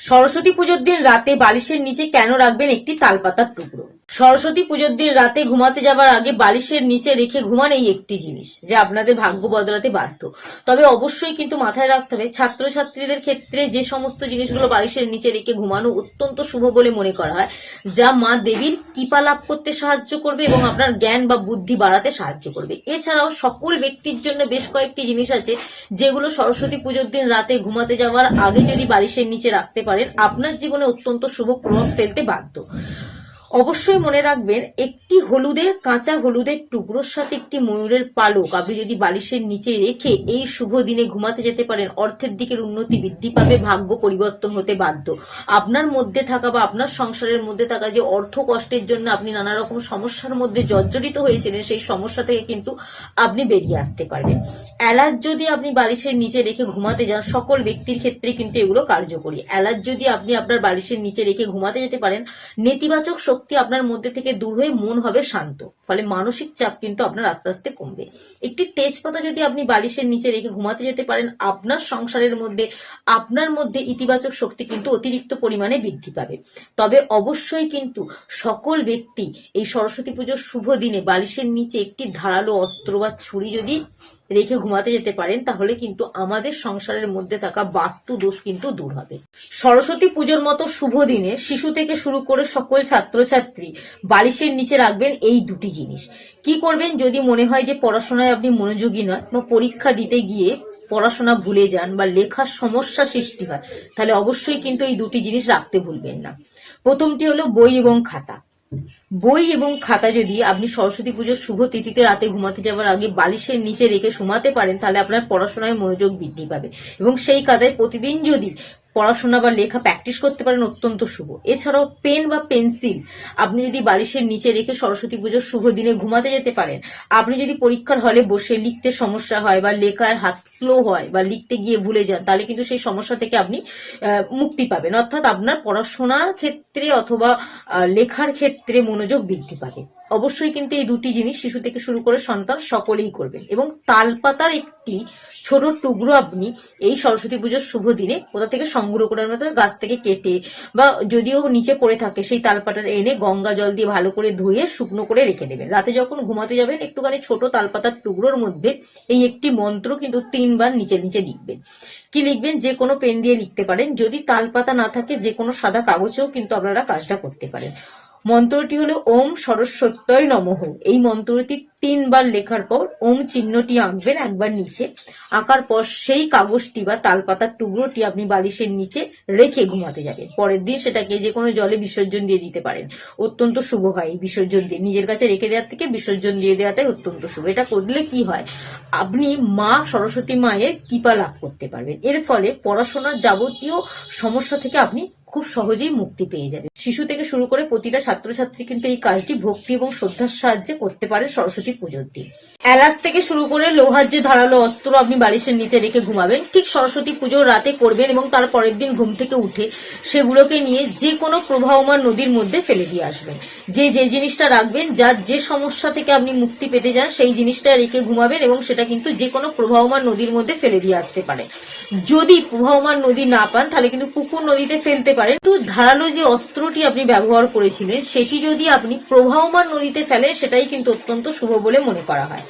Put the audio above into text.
সরস্বতী পুজোর দিন রাতে বালিশের নিচে কেন রাখবেন একটি তালপাতার টুকরো? সরস্বতী পুজোর দিন রাতে ঘুমাতে যাবার আগে বালিশের নিচে রেখে ঘুমান এই একটি জিনিস, যা আপনাদের ভাগ্য বদলাতে বাধ্য। তবে অবশ্যই কিন্তু মাথায় রাখতে হবে, ছাত্রছাত্রীদের ক্ষেত্রে যে সমস্ত জিনিসগুলো বালিশের নিচে রেখে ঘুমানো অত্যন্ত শুভ বলে মনে করা হয়, যা মা দেবীর কৃপা লাভ করতে সাহায্য করবে এবং আপনার জ্ঞান বা বুদ্ধি বাড়াতে সাহায্য করবে। এছাড়াও সকল ব্যক্তির জন্য বেশ কয়েকটি জিনিস আছে, যেগুলো সরস্বতী পুজোর দিন রাতে ঘুমাতে যাওয়ার আগে যদি বালিশের নিচে রাখতে পারেন, আপনার জীবনে অত্যন্ত শুভ প্রভাব ফেলতে বাধ্য। অবশ্যই মনে রাখবেন, একটি হলুদের, কাঁচা হলুদের টুকরোর সাথে একটি ময়ূরের পালক। আপনি যদি বালিশের নিচে রেখে এই শুভ দিনে ঘুমাতে যেতে পারেন, অর্থের দিকের উন্নতি বৃদ্ধি পাবে, ভাগ্য পরিবর্তন হতে বাধ্য। আপনার মধ্যে থাকা বা আপনার সংসারের মধ্যে থাকা যে অর্থ কষ্টের জন্য আপনি নানা রকম সমস্যার মধ্যে জর্জরিত হয়েছিলেন, সেই সমস্যা থেকে কিন্তু আপনি বেরিয়ে আসতে পারবেন। এলাচ যদি আপনি বালিশের নিচে রেখে ঘুমাতে যান, সকল ব্যক্তির ক্ষেত্রে কিন্তু এগুলো কার্যকরী। এলাচ যদি আপনি আপনার বালিশের নিচে রেখে ঘুমাতে যেতে পারেন, নেতিবাচক শক্তি আপনার মধ্যে থেকে দূর হয়ে মন হবে শান্ত। ফলে মানসিক চাপ কিন্তু আপনার আস্তে আস্তে কমবে। একটি তেজপাতা যদি আপনি বালিশের নিচে রেখে ঘুমাতে যেতে পারেন, আপনার সংসারের মধ্যে, আপনার মধ্যে ইতিবাচক শক্তি কিন্তু অতিরিক্ত পরিমাণে বৃদ্ধি পাবে। তবে অবশ্যই কিন্তু সকল ব্যক্তি এই সরস্বতী পুজোর শুভ দিনে বালিশের নিচে একটি ধারালো অস্ত্র বা ছুরি যদি রেখে ঘুমাতে যেতে পারেন, তাহলে কিন্তু আমাদের সংসারের মধ্যে থাকা বাস্তু দোষ কিন্তু দূর হবে। সরস্বতী পুজোর মতো শুভ দিনে শিশু থেকে শুরু করে সকল ছাত্রছাত্রী বালিশের নিচে রাখবেন এই দুটি জিনিস। কি করবেন? যদি মনে হয় যে পড়াশোনায় আপনি মনোযোগী নয় বা পরীক্ষা দিতে গিয়ে পড়াশোনা ভুলে যান বা লেখার সমস্যা সৃষ্টি হয়, তাহলে অবশ্যই কিন্তু এই দুটি জিনিস রাখতে ভুলবেন না। প্রথমটি হলো বই এবং খাতা। বই এবং খাতা যদি আপনি সরস্বতী পুজোর শুভ তিথিতে রাতে ঘুমাতে যাওয়ার আগে বালিশের নিচে রেখে ঘুমাতে পারেন, তাহলে আপনার পড়াশোনায় মনোযোগ বৃদ্ধি পাবে। এবং সেই কাদায় প্রতিদিন যদি পড়াশোনা বা লেখা প্র্যাকটিস করতে পারেন অত্যন্ত শুভ। এছাড়াও পেন বা পেন্সিল আপনি যদি বালিশের নিচে রেখে সরস্বতী পুজোর শুভ দিনে ঘুমাতে যেতে পারেন, আপনি যদি পরীক্ষার হলে বসে লিখতে সমস্যা হয় বা লেখার হাত স্লো হয় বা লিখতে গিয়ে ভুলে যান, তাহলে কিন্তু সেই সমস্যা থেকে আপনি মুক্তি পাবেন। অর্থাৎ আপনার পড়াশোনার ক্ষেত্রে অথবা লেখার ক্ষেত্রে মনোযোগ বৃদ্ধি পাবে। অবশ্যই কিন্তু এই দুটি জিনিস শিশু থেকে শুরু করে সন্তান সকলেই করবেন এবং তালপাতার একটি ছোট টুকরো আপনি এই সরস্বতী পুজোর শুভ দিনে কোথা থেকে সংগ্রহ করার মতো গাছ থেকে কেটে বা যদিও নিচে পড়ে থাকে সেই তালপাতা এনে গঙ্গা জল দিয়ে ভালো করে ধুয়ে শুকনো করে রেখে দেবেন। রাতে যখন ঘুমাতে যাবেন, একটুখানি ছোট তালপাতার টুকরোর মধ্যে এই একটি মন্ত্র কিন্তু তিনবার নিচে নিচে লিখবেন। কি লিখবেন? যে কোনো পেন দিয়ে লিখতে পারেন। যদি তালপাতা না থাকে, যে কোনো সাদা কাগজেও কিন্তু আপনারা কাজটা করতে পারেন। মন্ত্রটি হলো ওম সরস্বত্যয় নমঃ। এই মন্ত্রটি তিনবার লেখার পর ওম চিহ্নটি আঁকবেন একবার নিচে। আঁকার পর সেই কাগজটি বা তালপাতার টুকরোটি আপনি বালিশের নিচে রেখে ঘুমাতে যাবেন। পরের দিন সেটাকে যে কোনো জলে বিসর্জন দিয়ে দিতে পারেন। অত্যন্ত শুভ হয় বিসর্জন দিয়ে। নিজের কাছে রেখে দেওয়ার থেকে বিসর্জন দিয়ে দেওয়াটাই অত্যন্ত শুভ। এটা করলে কি হয়? আপনি মা সরস্বতী মায়ের কৃপা লাভ করতে পারবেন। এর ফলে পড়াশোনার যাবতীয় সমস্যা থেকে আপনি খুব সহজেই মুক্তি পেয়ে যাবে শিশু থেকে শুরু করে প্রতিটা ছাত্রছাত্রী কিন্তু এই কাজটি ভক্তি এবং শ্রদ্ধার সাহায্যে করতে পারে সরস্বতী পুজোর দিন এলাচ থেকে শুরু করে লোহার যে ধারালো অস্ত্র আপনি বালিশের নিচে রেখে ঘুমাবেন, ঠিক সরস্বতী পুজোর রাতে করবেন এবং তার পরের দিন ঘুম থেকে উঠে সেগুলোকে নিয়ে যে কোনো প্রবাহমান নদীর মধ্যে ফেলে দিয়ে আসবেন। যে যে জিনিসটা রাখবেন যার যে সমস্যা থেকে আপনি মুক্তি পেতে চান, সেই জিনিসটা রেখে ঘুমাবেন এবং সেটা কিন্তু যে কোনো প্রবাহমান নদীর মধ্যে ফেলে দিয়ে আসতে পারে। যদি প্রবাহমান নদী না পান, তাহলে কিন্তু পুকুর নদীতে ফেলতে পারেন। তো ধারালো যে অস্ত্রটি আপনি ব্যবহার করেছিলেন, সেটি যদি আপনি প্রবাহমান নদীতে ফেলেন, সেটাই কিন্তু অত্যন্ত শুভ বলে মনে করা হয়।